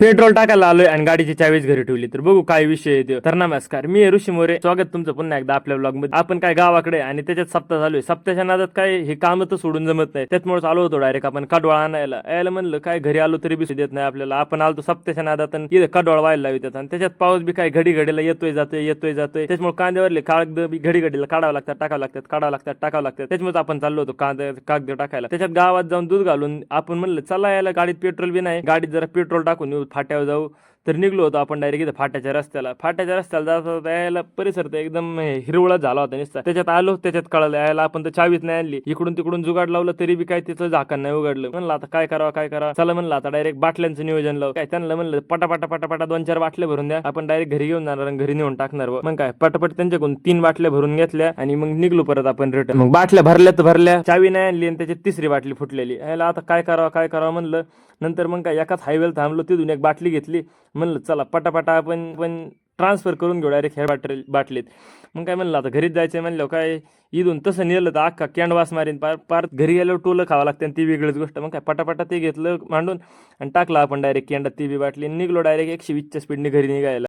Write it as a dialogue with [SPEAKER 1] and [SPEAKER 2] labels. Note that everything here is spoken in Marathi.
[SPEAKER 1] पेट्रोल टाकायला आलोय आणि गाडीची चावीच घरी ठेवली. तर बघू काय विषय येतो तर नमस्कार मी ऋषी मोरे. स्वागत तुमचं पुन्हा एकदा आपल्या ब्लॉगमध्ये आपण काय गावाकडे आणि त्याच्यात सप्ताह चालू आहे. सप्ताहाच्या नादात काय हे काम तर सोडून जमत नाही. त्याचमुळे आलो होतो डायरेक्ट आपण कडवाळ आणायला. यायला म्हणलं काय घरी आलो तरी बी देत नाही आपल्याला. आपण आलो सप्ताहाच्या नादात आणि इथे कडवाळ व्हायला लावितात आणि त्याच्यात पाऊस बी काय घडी घडीला येतोय जातोय येतोय जातोय. त्याच्यामुळे कांद्यावरले कागद बी घडी घडीला काढावं लागतात टाकावं लागतात काढावं लागतात टाकावं लागतात. त्याच्यामुळे आपण चाललो होतो कांदा कागद टाकायला. त्याच्यात गावात जाऊन दूध घालून आपण म्हणलं चला यायला गाडीत पेट्रोल बी नाही. गाडीत जरा पेट्रोल टाकून येऊ. फाट्यावर जाऊ. तर निघलो होतो आपण डायरेक्ट इथं फाट्याच्या रस्त्याला. फाट्याच्या रस्त्याला जात होता यायला परिसर तर एकदम हिरवळा झाला होता नुसता. त्याच्यात आलो त्याच्यात कळलं यायला आपण तर चावीच नाही आणली. इकडून तिकडून जुगाड लावलं तरी बी काय तिचं झाकण नाही उघडलं. म्हणलं आता काय करावं काय करावं? चला म्हणलं आता डायरेक्ट बाटल्यांचं नियोजन लाव. काय त्यांना म्हणलं पटापटा पटापटा दोन चार बाटल्या भरून द्या. आपण डायरेक्ट घरी घेऊन जाणार आणि घरी नेऊन टाकणार मग काय पटापट त्यांच्याकडून तीन बाटल्या भरून घेतल्या आणि मग निघलो परत आपण रिटर्न मग बाटल्या भरल्या तर भरल्या चावी नाही आणली आणि त्याची तिसरी बाटली फुटलेली. यायला आता काय करावं काय करावं म्हणलं. नंतर मग काय एकाच हायवेला थांबलो तिथून एक बाटली घेतली. म्हणलं चला पटापटा आपण पण ट्रान्सफर करून घेऊ डायरेक्ट ह्या बाटली बाटलीत. मग काय म्हणलं आता घरीच जायचं म्हणलं काय इथून तसं नेलं तर अख्खा कॅनवास मारीन पार पार घरी गेल्यावर टोलं खावं लागतं आणि ती वेगळीच गोष्ट. मग काय पटापटा ते घेतलं मांडून आणि टाकलं आपण डायरेक्ट कॅन्डात ती बी बाटली निघलो डायरेक्ट एकशे वीसच्या स्पीडने घरी निघायला.